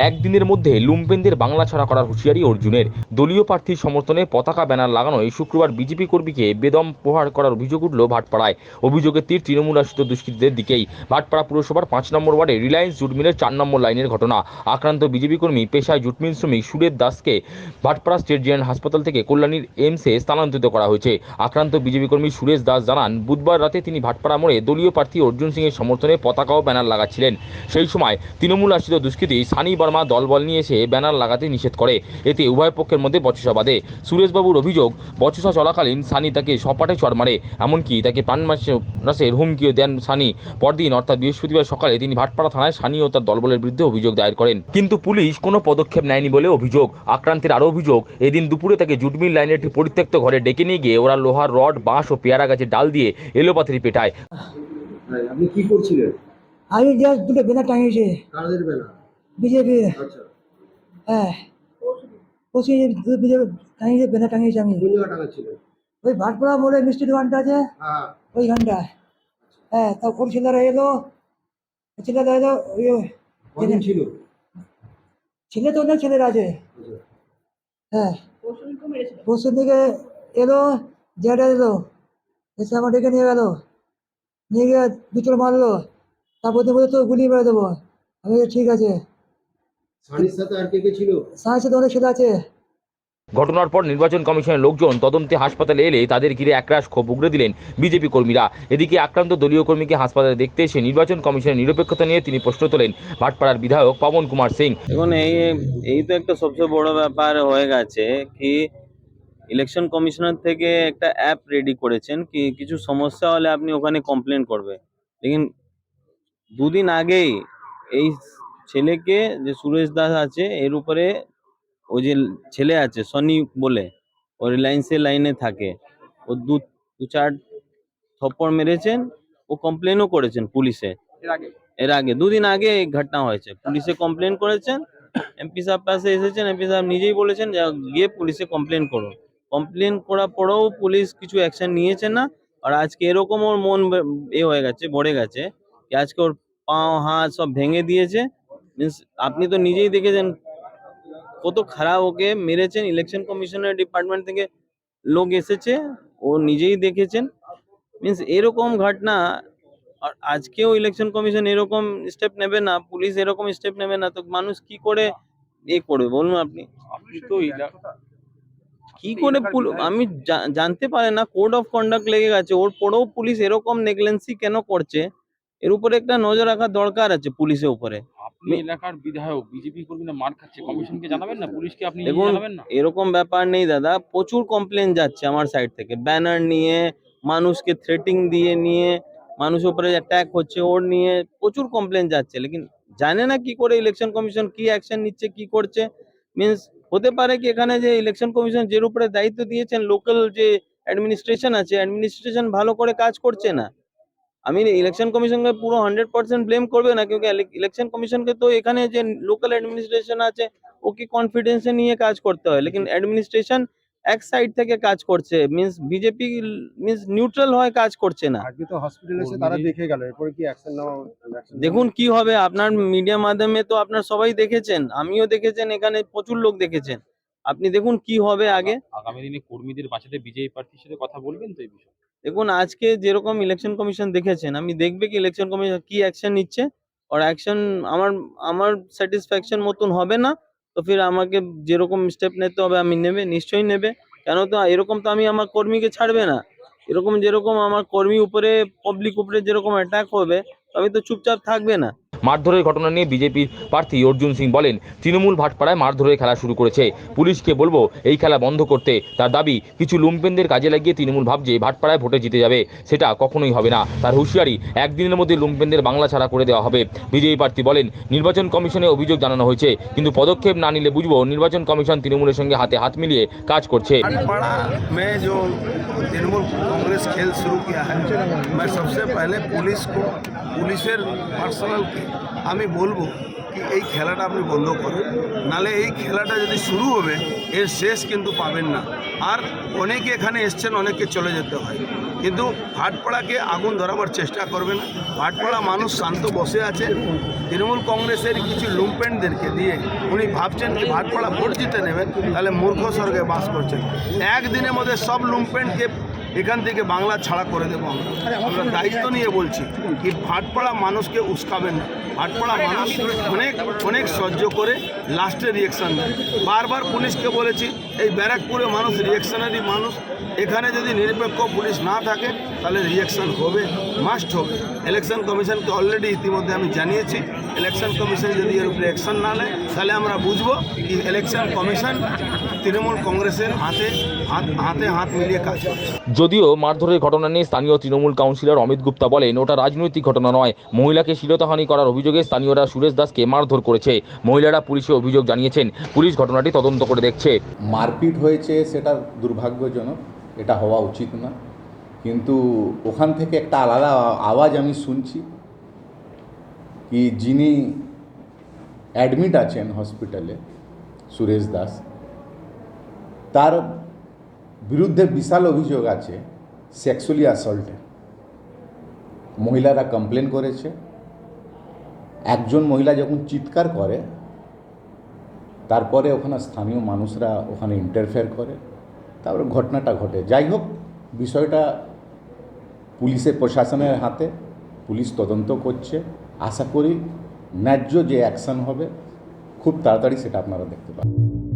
একদিনের মধ্যে লুম্পেনদের বাংলা ছড়া করার হুঁশিয়ারি অর্জুনের। দলীয় প্রার্থীর সমর্থনে পতাকা ব্যানার লাগানোয় শুক্রবার বিজেপি কর্মীকে বেদম প্রহার করার অভিযোগ উঠল ভাটপাড়ায়। অভিযোগের তীর তৃণমূল আশ্রিত দুষ্কৃতীদের দিকেই। ভাটপাড়া পুরসভার পাঁচ নম্বর ওয়ার্ডে রিলায়েন্স জুট মিলের চার নম্বর লাইনের ঘটনা। আক্রান্ত বিজেপি কর্মী পেশায় জুট মিল শ্রমিক সুরেশ দাসকে ভাটপাড়া স্টেট জেনারেল হাসপাতাল থেকে কল্যাণীর এমসে স্থানান্তরিত করা হয়েছে। আক্রান্ত বিজেপি কর্মী সুরেশ দাস জানান, বুধবার রাতে তিনি ভাটপাড়া মোড়ে দলীয় প্রার্থী অর্জুন সিংয়ের সমর্থনে পতাকা ও ব্যানার লাগাচ্ছিলেন। সেই সময় তৃণমূল আশ্রিত দুষ্কৃতী সানি বর্মা দলবল নিয়ে এসে ব্যানার লাগাতে নিষেধ করে। এতে উভয় পক্ষের বচসা বাঁধে। সুরেশবাবুর অভিযোগ বচসা চলাকালীন সানি তাকে সপাটে চড় মারে এমনকি তাকে প্রাণ নাশের হুমকিও দেন সানি। পরদিন অর্থাৎ বৃহস্পতিবার সকালে তিনি ভাটপাড়া থানায় সানি ও তার দলবলের বিরুদ্ধে অভিযোগ দায়ের করেন। কিন্তু পুলিশ কোনো পদক্ষেপ নেয়নি বলে অভিযোগ। আক্রান্তের আরও অভিযোগ এদিন দুপুরে তাকে জুটমিল লাইনের একটি পরিত্যক্ত ঘরে ডেকে নিয়ে গিয়ে ওরা লোহার রড বাঁশ ও পেয়ারা গাছের ডাল দিয়ে এলোপাথারি পেটায়। আপনি কি করছিলেন? আমি যে দুটো বেনা টাঙিয়েছে কাদের বেলা? বিজেপি আচ্ছা। হ্যাঁ। পশি বিজেপি টাঙিয়েছে বেনা টাঙিয়েছে আমি কোন জায়গা টাঙাচ্ছিলেন ওই ভাটপাড়া মোড়ে মিষ্টি দোকানটা আছে? হ্যাঁ। হ্যাঁ তা ওর ছেলেরা এলো? ছেলেরা এলো ওই ছিল? ছেলে তো অনেক ছেলেরা আছে। আচ্ছা। হ্যাঁ। পরশু দিকে এলো জেটা এলো এসে আমার ডেকে নিয়ে গেল। নিয়ে গিয়ে দুটো মারলো। তারপর তো গুলি মেরে দেবো। আমি ঠিক আছে। সানির সাথে আর কে কে ছিল? সায়েন্সে তো অনেক ছেলে আছে। ঘটনার পর নির্বাচন কমিশনের লোকজন তদন্তে হাসপাতালে এলে তাদের ঘিরে একরাশ ক্ষোভ উগড়ে দিলেন বিজেপি কর্মীরা। এদিকে আক্রান্ত দলীয় কর্মীকে হাসপাতালে দেখতে এসে নির্বাচন কমিশনের নিরপেক্ষতা নিয়ে তিনি প্রশ্ন তোলেন ভাটপাড়ার বিধায়ক পবন কুমার সিং। দেখুন এই এই তো একটা সবচেয়ে বড় ব্যাপার হয়ে গেছে কি ইলেকশন কমিশনার থেকে একটা অ্যাপ রেডি করেছেন কি কিছু সমস্যা হলে আপনি ওখানে কমপ্লেন করবে লেকিন দুদিন আগেই এই ছেলেকে যে সুরেশ দাস আছে এর উপরে ওই যে ছেলে আছে সনি বলে ও রিলায়েন্সের লাইনে থাকে। ও দু দু চার থপ্পড় মেরেছেন ও কমপ্লেনও করেছেন পুলিশে। এর আগে? দুদিন আগে এই ঘটনা হয়েছে। পুলিশে কমপ্লেন করেছেন এমপি সাহেব পাশে এসেছেন এমপি সাহেব নিজেই বলেছেন যে গিয়ে পুলিশে কমপ্লেন করুন। কমপ্লেন করার পরেও পুলিশ কিছু অ্যাকশন নিয়েছে না আর আজকে এরকম ওর মন এ হয়ে গেছে ভরে গেছে আজকে ওর পাও হাত সব ভেঙে দিয়েছে। মিন্স আপনি তো নিজেই দেখেছেন কত খারাপ ওকে মেরেছেন ইলেকশন কমিশনের ডিপার্টমেন্ট থেকে লোক এসেছে ও নিজেই দেখেছেন। মিন্স এরকম ঘটনা আর আজকেও ইলেকশন কমিশন এরকম স্টেপ নেবে না পুলিশ এরকম স্টেপ নেবে না তো মানুষ কি করে এ করবে? বলুন আপনি। আপনি তো কি করে আমি জানতে পারে না কোড অফ কন্ডাক্ট লেগে গেছে ওর পরেও পুলিশ এরকম নেগলেন্সি কেন করছে? এর উপরে একটা নজর রাখা দরকার আছে পুলিশের উপরে। আপনি এলাকার বিধায়ক বিজেপি কর্মীরা মার খাচ্ছে। কমিশনকে জানাবেন না? পুলিশকে আপনি জানাবেন না? এরকম ব্যাপার নেই দাদা। প্রচুর কমপ্লেন যাচ্ছে আমার সাইড থেকে। ব্যানার নিয়ে মানুষকে থ্রেটিং দিয়ে নিয়ে মানুষের উপরে অ্যাটাক হচ্ছে ওর নিয়ে প্রচুর কমপ্লেন যাচ্ছে। লেকিন জানে না কি করে ইলেকশন কমিশন কি অ্যাকশন নিচ্ছে কি করছে? মিন্স হতে পারে কি এখানে যে ইলেকশন কমিশন যের উপরে দায়িত্ব দিয়েছেন লোকাল যে অ্যাডমিনিস্ট্রেশন আছে অ্যাডমিনিস্ট্রেশন ভালো করে কাজ করছে না। আমি ইলেকশন কমিশনকে পুরো হান্ড্রেড পার্সেন্ট ব্লেম করবে না কিন্তু ইলেকশন কমিশনকে তো এখানে যে লোকাল অ্যাডমিনিস্ট্রেশন আছে ওকে কনফিডেন্সে নিয়ে কাজ করতে হয়? লেকিন অ্যাডমিনিস্ট্রেশন এক সাইড থেকে কাজ করছে মিন্স বিজেপি মিন্স নিউট্রাল হয় কাজ করছে না। আজকে তো হসপিটালে এসে তারা দেখে গেল এরপরে কি অ্যাকশন নেওয়া দেখুন কি হবে আপনার মিডিয়া মাধ্যমে তো আপনার সবাই দেখেছেন আমিও দেখেছেন এখানে প্রচুর লোক দেখেছেন। আপনি দেখুন কি হবে আগে। আগামী দিনে কর্মীদের বাঁচাতে বিজেপি প্রার্থীর সাথে কথা বলবেন তো এই বিষয়ে? দেখুন, আজকে যেরকম ইলেকশন কমিশন দেখেছেন, আমি দেখবে কি ইলেকশন কমিশন কি অ্যাকশন নিচ্ছে? আর অ্যাকশন আমার আমার স্যাটিসফ্যাকশন মতন হবে না, তো ফির আমাকে যেরকম স্টেপ নিতে হবে, আমি নেবে, নিশ্চয়ই নেবে। কেন তো, এরকম তো আমি আমার কর্মীকে ছাড়বে না। এরকম যেরকম আমার কর্মী উপরে পাবলিক উপরে যেরকম অ্যাটাক হবে আমি তো চুপচাপ থাকবে না। মারধরের ঘটনা নিয়ে বিজেপির প্রার্থী অর্জুন সিং বলেন তৃণমূল ভাটপাড়ায় মারধরের খেলা শুরু করেছে পুলিশকে বলবো এই খেলা বন্ধ করতে তার দাবি কিছু লুম্পেনদের কাজে লাগিয়ে তৃণমূল ভাবছে ভাটপাড়ায় ভোটে জিতে যাবে সেটা কখনোই হবে না তার হুঁশিয়ারি একদিনের মধ্যে লুম্পেনদের বাংলা ছাড়া করে দেওয়া হবে বিজেপি প্রার্থী বলেন নির্বাচন কমিশনে অভিযোগ জানানো হয়েছে কিন্তু পদক্ষেপ না নিলে বুঝবো নির্বাচন কমিশন তৃণমূলের সঙ্গে হাতে হাত মিলিয়ে কাজ করছে भाटपाड़ा में जो तृणमूल कांग्रेस खेल शुरू किया है मैं सबसे पहले पुलिस को পুলিশের পার্সোনালকে আমি বলব কি এই খেলাটা আপনি বন্ধ করুন। নালে এই খেলাটা যদি শুরু হবে, এর শেষ কিন্তু পাবেন না। আর অনেকে এখানে এসছেন অনেকে চলে যেতে হয়। কিন্তু ভাটপাড়াকে আগুন ধরাবার চেষ্টা করবে না। ভাটপাড়া মানুষ শান্ত বসে আছে। তৃণমূল কংগ্রেসের কিছু লুম্পেন্টদেরকে দিয়ে উনি ভাবছেন যে ভাটপাড়া ভোট জিতে নেবেন, তাহলে মূর্খ স্বর্গে বাস করছেন। একদিনের মধ্যে সব লুম্পেন্টকে এখান থেকে বাংলা ছাড়া করে দেবো আমরা। দায়িত্ব নিয়ে বলছি কি ভাটপাড়া মানুষকে উস্কাবেন না। ভাটপাড়া মানুষ অনেক অনেক সহ্য করে লাস্টে রিয়েকশন দেয়। বারবার পুলিশকে বলেছি এই ব্যারাকপুরে মানুষ রিয়েকশনারি মানুষ। এখানে যদি নিরপেক্ষ পুলিশ না থাকে তাহলে রিয়েকশন হবে মাস্ট হবে। ইলেকশন কমিশনকে অলরেডি ইতিমধ্যে আমি জানিয়েছি। ইলেকশন কমিশন যদি এর উপরে অ্যাকশন না নেয় তাহলে আমরা বুঝব কি ইলেকশন কমিশন তৃণমূল কংগ্রেসের হাতে হাত হাতে হাত মিলিয়ে কাজ করছে। যদিও মারধরের ঘটনা নিয়ে স্থানীয় তৃণমূল কাউন্সিলর অমিত গুপ্তা বলেন, ওটা রাজনৈতিক ঘটনা নয়। মহিলাকে শ্লীলতাহানি করার অভিযোগে স্থানীয়রা সুরেশ দাসকে মারধর করেছে। মহিলারা পুলিশে অভিযোগ জানিয়েছেন, পুলিশ ঘটনাটি তদন্ত করে দেখছে। মারপিট হয়েছে সেটা দুর্ভাগ্যজনক, এটা হওয়া উচিত না। কিন্তু ওখান থেকে একটা আলাদা আওয়াজ আমি শুনছি কি যিনি অ্যাডমিট আছেন হসপিটালে, সুরেশ দাস, তার বিরুদ্ধে বিশাল অভিযোগ আছে সেক্সুয়ালি অ্যাসল্টে মহিলারা কমপ্লেন করেছে। একজন মহিলা যখন চিৎকার করে, তারপরে ওখানে স্থানীয় মানুষরা ওখানে ইন্টারফেয়ার করে, তারপরে ঘটনাটা ঘটে। যাই হোক, বিষয়টা পুলিশের প্রশাসনের হাতে, পুলিশ তদন্ত করছে। আশা করি ন্যায্য যে অ্যাকশন হবে, খুব তাড়াতাড়ি সেটা আপনারা দেখতে পাবেন।